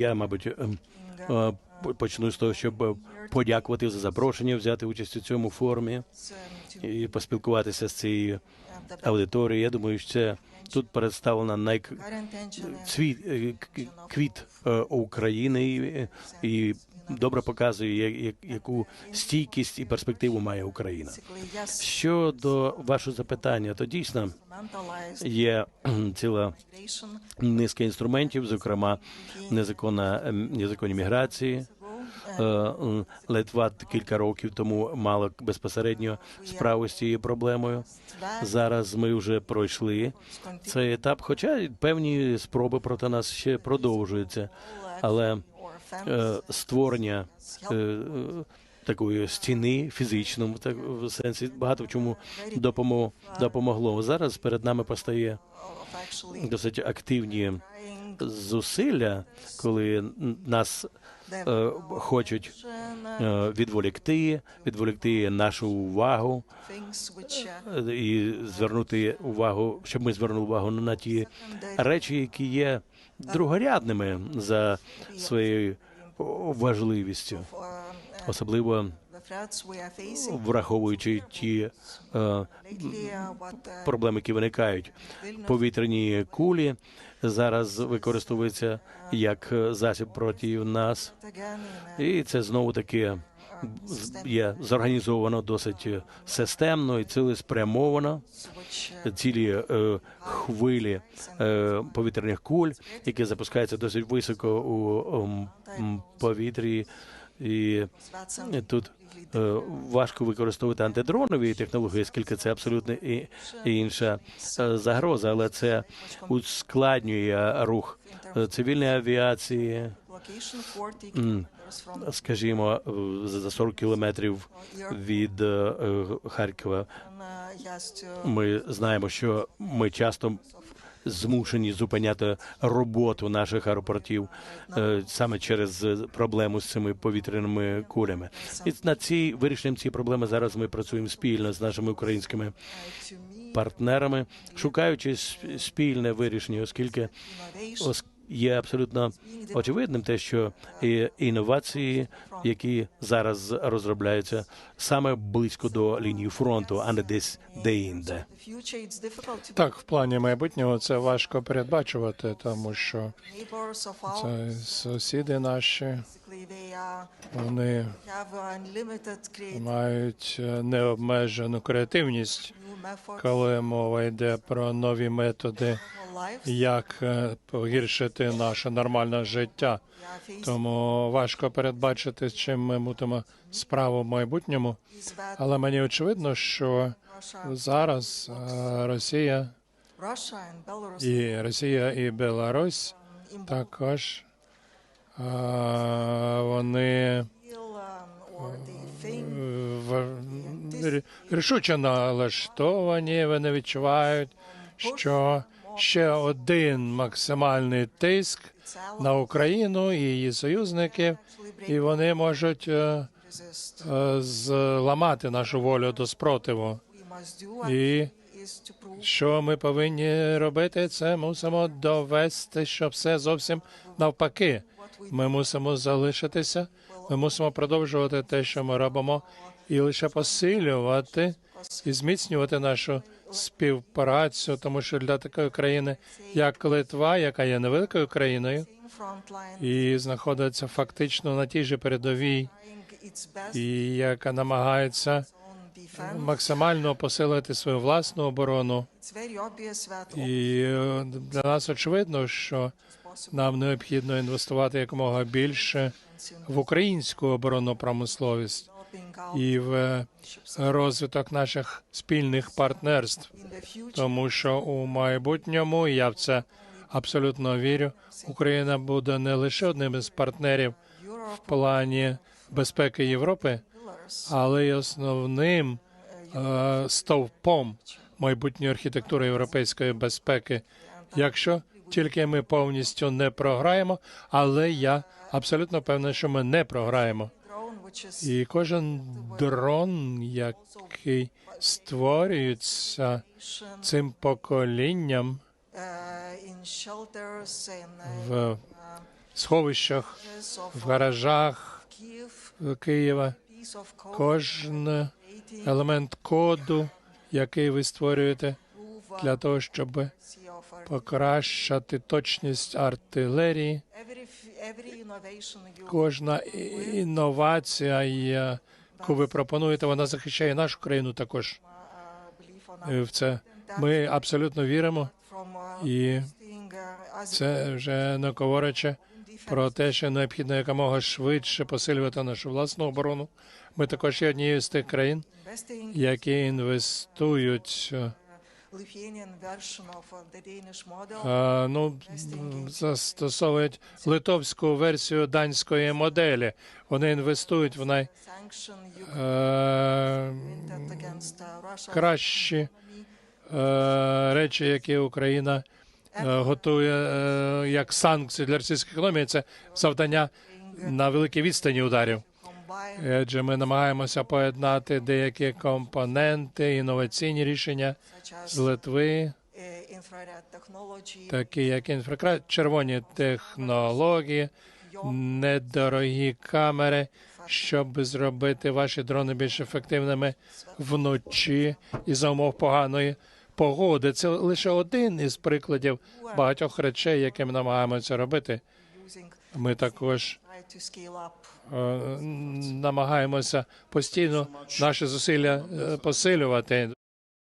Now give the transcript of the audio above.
Я, мабуть, ем, е, почну з того, щоб е, подякувати за запрошення взяти участь у цьому форумі і поспілкуватися з цією аудиторією. Я думаю, що це тут представлена найк... цвіт, е, квіт України і добре показує, яку стійкість і перспективу має Україна. Щодо вашого запитання, то дійсно є ціла низка інструментів, зокрема незаконна ем, незаконні міграції. Е, Литва кілька років тому мала безпосередньо справу з цією проблемою. Зараз ми вже пройшли цей етап, хоча певні спроби проти нас ще продовжуються. Але створення е, е, такої стіни фізичному так в сенсі багато в чому допомогло. допомогло. Зараз перед нами постає досить активні зусилля, коли нас е, хочуть е, відволікти, відволікти нашу увагу е, і звернути увагу, щоб ми звернули увагу на ті речі, які є другорядними за своєю важливістю, особливо враховуючи ті е, проблеми, які виникають. Повітряні кулі зараз використовуються як засіб проти нас, і це знову таки є зорганізовано досить системно і цілеспрямовано. Цілі е, хвилі е, повітряних куль, які запускаються досить високо у м, повітрі, і тут е, важко використовувати антидронові технології, оскільки це абсолютно і, інша е, загроза, але це ускладнює рух е, цивільної авіації. Скажімо, е, за 40 кілометрів від е, е, Харкова. Ми знаємо, що ми часто змушені зупиняти роботу наших аеропортів е, саме через е, проблему з цими повітряними кулями. І над ці вирішенням цієї проблеми зараз ми працюємо спільно з нашими українськими партнерами, шукаючи спільне вирішення, оскільки ос- є абсолютно очевидним те, що інновації, які зараз розробляються саме близько до лінії фронту, а не десь де-інде. Так, в плані майбутнього це важко передбачувати, тому що це сусіди наші, вони мають е, необмежену креативність, коли мова йде про нові методи, як е, погіршити наше нормальне життя. Тому важко передбачити, з чим ми мутимо справу в майбутньому. Але мені очевидно, що зараз е, Росія і Росія і Білорусь також е, вони е, рішуче налаштовані, вони відчувають, що ще один максимальний тиск на Україну і її союзників, і вони можуть е, е, зламати нашу волю до спротиву. І що ми повинні робити, це мусимо довести, що все зовсім навпаки. Ми мусимо залишитися, ми мусимо продовжувати те, що ми робимо, і лише посилювати і зміцнювати нашу співпрацю, тому що для такої країни, як Литва, яка є невеликою країною і знаходиться фактично на тій же передовій, і яка намагається максимально посилити свою власну оборону. І е, для нас очевидно, що нам необхідно інвестувати якомога більше в українську оборонну промисловість і в розвиток наших спільних партнерств, тому що у майбутньому я в це абсолютно вірю. Україна буде не лише одним із партнерів в плані безпеки Європи, але й основним е, стовпом майбутньої архітектури європейської безпеки, якщо тільки ми повністю не програємо, але я абсолютно певний, що ми не програємо. І кожен дрон, який створюється цим поколінням в сховищах, в гаражах Києва. Кожен елемент коду, який ви створюєте для того, щоб покращати точність артилерії. Кожна інновація, яку ви пропонуєте, вона захищає нашу країну також. Е, В це ми абсолютно віримо, і це вже не говорячи про те, що необхідно якомога швидше посилювати нашу власну оборону. Ми також є однією з тих країн, які інвестують е, ну, застосовують литовську версію данської моделі. Вони інвестують в най е, кращі е, речі, які Україна е, готує як санкції для російської економії. Це завдання на великій відстані ударів. Адже ми намагаємося поєднати деякі компоненти, інноваційні рішення з Литви, такі як інфракра... червоні технології, недорогі камери, щоб зробити ваші дрони більш ефективними вночі і за умов поганої погоди. Це лише один із прикладів багатьох речей, які ми намагаємося робити. Ми також е, намагаємося постійно наші зусилля е, посилювати.